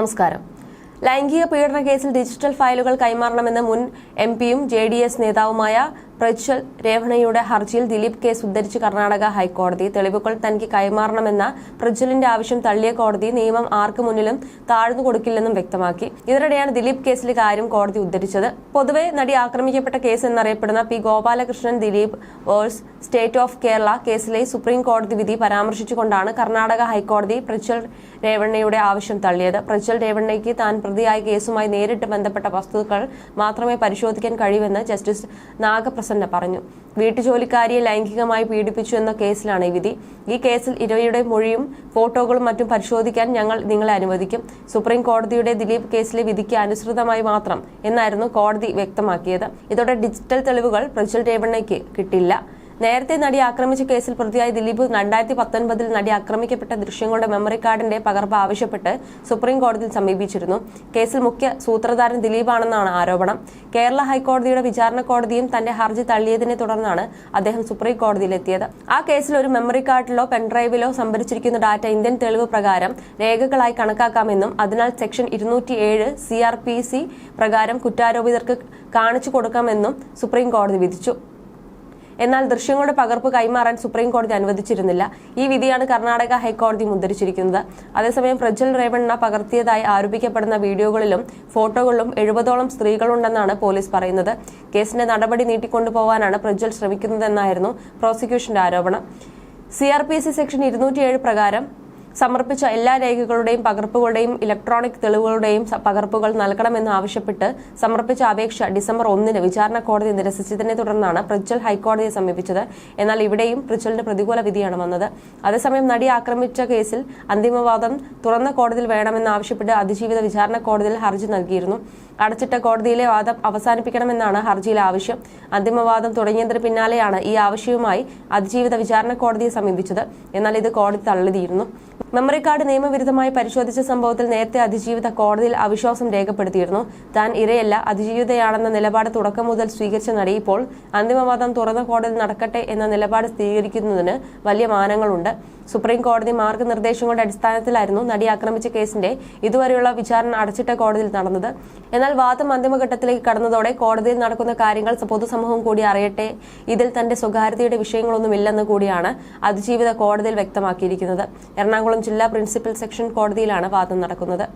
നമസ്കാരം. ലൈംഗിക പീഡന കേസിൽ ഡിജിറ്റൽ ഫയലുകൾ കൈമാറണമെന്ന് മുൻ എം പിയും ജെ ഡി എസ് നേതാവുമായ പ്രജ്വൽ രേവണയുടെ ഹർജിയിൽ ദിലീപ് കേസ് ഉദ്ധരിച്ച് കർണാടക ഹൈക്കോടതി. തെളിവുകൾ തനിക്ക് കൈമാറണമെന്ന പ്രജ്വലിന്റെ ആവശ്യം തള്ളിയ കോടതി നിയമം ആർക്കു മുന്നിലും താഴ്ന്നു കൊടുക്കില്ലെന്നും വ്യക്തമാക്കി. ഇതിനിടെയാണ് ദിലീപ് കേസിലെ കാര്യം കോടതി ഉദ്ധരിച്ചത്. പൊതുവെ നടി ആക്രമിക്കപ്പെട്ട കേസ് എന്നറിയപ്പെടുന്ന P. Gopalakrishnan Dileep versus state of Kerala കേസിലെ സുപ്രീം കോടതി വിധി പരാമർശിച്ചുകൊണ്ടാണ് കർണാടക ഹൈക്കോടതി പ്രജ്വൽ രേവണ്ണയുടെ ആവശ്യം തള്ളിയത്. പ്രജ്വൽ രേവണ്ണയ്ക്ക് താൻ പ്രതിയായ കേസുമായി നേരിട്ട് ബന്ധപ്പെട്ട വസ്തുക്കൾ മാത്രമേ പരിശോധിക്കാൻ കഴിയൂവെന്ന് ജസ്റ്റിസ് നാഗപ്രസന്ന പറഞ്ഞു. വീട്ടുജോലിക്കാരിയെ ലൈംഗികമായി പീഡിപ്പിച്ചു എന്ന കേസിലാണ് ഈ വിധി. ഈ കേസിൽ ഇരയുടെ മൊഴിയും ഫോട്ടോകളും മറ്റും പരിശോധിക്കാൻ ഞങ്ങൾ നിങ്ങളെ അനുവദിക്കും. സുപ്രീം കോടതിയുടെ ദിലീപ് കേസിലെ വിധിക്ക് അനുസൃതമായി മാത്രം എന്നായിരുന്നു കോടതി വ്യക്തമാക്കിയത്. ഇതോടെ ഡിജിറ്റൽ തെളിവുകൾ പ്രജ്വൽ രേവണ്ണയ്ക്ക് കിട്ടില്ല. നേരത്തെ നടി ആക്രമിച്ച കേസിൽ പ്രതിയായ ദിലീപ് രണ്ടായിരത്തി പത്തൊൻപതിൽ നടി ആക്രമിക്കപ്പെട്ട ദൃശ്യങ്ങളുടെ മെമ്മറി കാർഡിന്റെ പകർപ്പ് ആവശ്യപ്പെട്ട് സുപ്രീം കോടതിയിൽ സമീപിച്ചിരുന്നു. കേസിൽ മുഖ്യ സൂത്രധാരൻ ദിലീപാണെന്നാണ് ആരോപണം. കേരള ഹൈക്കോടതിയുടെ വിചാരണ കോടതിയും തന്റെ ഹർജി തള്ളിയതിനെ തുടർന്നാണ് അദ്ദേഹം സുപ്രീം കോടതിയിലെത്തിയത്. ആ കേസിൽ ഒരു മെമ്മറി കാർഡിലോ പെൻഡ്രൈവിലോ സംഭരിച്ചിരിക്കുന്ന ഡാറ്റ ഇന്ത്യൻ തെളിവ് പ്രകാരം രേഖകളായി കണക്കാക്കാമെന്നും അതിനാൽ സെക്ഷൻ ഇരുന്നൂറ്റി ഏഴ് സി ആർ പി സി പ്രകാരം കുറ്റാരോപിതർക്ക് കാണിച്ചു കൊടുക്കാമെന്നും സുപ്രീം കോടതി വിധിച്ചു. എന്നാൽ ദൃശ്യങ്ങളുടെ പകർപ്പ് കൈമാറാൻ സുപ്രീം കോടതി അനുവദിച്ചിരുന്നില്ല. ഈ വിധിയാണ് കർണാടക ഹൈക്കോടതി മുദ്രിച്ചിരിക്കുന്നത് അതേസമയം പ്രജ്വൽ റേവണ്ണ പകർത്തിയതായി ആരോപിക്കപ്പെടുന്ന വീഡിയോകളിലും ഫോട്ടോകളിലും എഴുപതോളം സ്ത്രീകളുണ്ടെന്നാണ് പോലീസ് പറയുന്നത്. കേസിന്റെ നടപടി നീട്ടിക്കൊണ്ടുപോകാനാണ് പ്രജ്വൽ ശ്രമിക്കുന്നതെന്നായിരുന്നു പ്രോസിക്യൂഷന്റെ ആരോപണം. C R P C section ഇരുന്നൂറ്റിയേഴ് പ്രകാരം സമർപ്പിച്ച എല്ലാ രേഖകളുടെയും പകർപ്പുകളുടെയും ഇലക്ട്രോണിക് തെളിവുകളുടെയും പകർപ്പുകൾ നൽകണമെന്നാവശ്യപ്പെട്ട് സമർപ്പിച്ച അപേക്ഷ ഡിസംബർ ഒന്നിന് വിചാരണ കോടതി നിരസിച്ചതിനെ തുടർന്നാണ് പ്രിച്ചൽ ഹൈക്കോടതിയെ സമീപിച്ചത്. എന്നാൽ ഇവിടെയും പ്രിച്ചലിന് പ്രതികൂല വിധിയാണ് വന്നത്. അതേസമയം നടി ആക്രമിച്ച കേസിൽ അന്തിമവാദം തുറന്ന കോടതിയിൽ വേണമെന്നാവശ്യപ്പെട്ട് അതിജീവിത വിചാരണ കോടതിയിൽ ഹർജി നൽകിയിരുന്നു. അടച്ചിട്ട കോടതിയിലെ വാദം അവസാനിപ്പിക്കണമെന്നാണ് ഹർജിയിലെ ആവശ്യം. അന്തിമവാദം തുടങ്ങിയതിന് പിന്നാലെയാണ് ഈ ആവശ്യവുമായി അതിജീവിത വിചാരണ കോടതിയെ സമീപിച്ചത്. എന്നാൽ ഇത് കോടതി തള്ളിയിരുന്നു മെമ്മറി കാർഡ് നിയമവിരുദ്ധമായി പരിശോധിച്ച സംഭവത്തിൽ നേരത്തെ അതിജീവിത കോടതിയിൽ അവിശ്വാസം രേഖപ്പെടുത്തിയിരുന്നു. താൻ ഇരയല്ല അതിജീവിതയാണെന്ന നിലപാട് തുടക്കം മുതൽ സ്വീകരിച്ച നടി ഇപ്പോൾ അന്തിമവാദം തുറന്ന കോടതിയിൽ നടക്കട്ടെ എന്ന നിലപാട് സ്ഥിരീകരിക്കുന്നതിന് വലിയ മാനങ്ങളുണ്ട്. സുപ്രീം കോടതി മാർഗനിർദ്ദേശങ്ങളുടെ അടിസ്ഥാനത്തിലായിരുന്നു നടി ആക്രമിച്ച കേസിന്റെ ഇതുവരെയുള്ള വിചാരണ അടച്ചിട്ട കോടതിയിൽ നടന്നത്. എന്നാൽ വാദം അന്തിമഘട്ടത്തിലേക്ക് കടന്നതോടെ കോടതിയിൽ നടക്കുന്ന കാര്യങ്ങൾ പൊതുസമൂഹം കൂടി അറിയട്ടെ. ഇതിൽ തന്റെ സ്വകാര്യതയുടെ വിഷയങ്ങളൊന്നുമില്ലെന്ന് കൂടിയാണ് അതിജീവിത കോടതിയിൽ വ്യക്തമാക്കിയിരിക്കുന്നത്. എറണാകുളം ജില്ലാ പ്രിൻസിപ്പൽ സെക്ഷൻ കോടതിയിലാണ് വാദം നടക്കുന്നത്.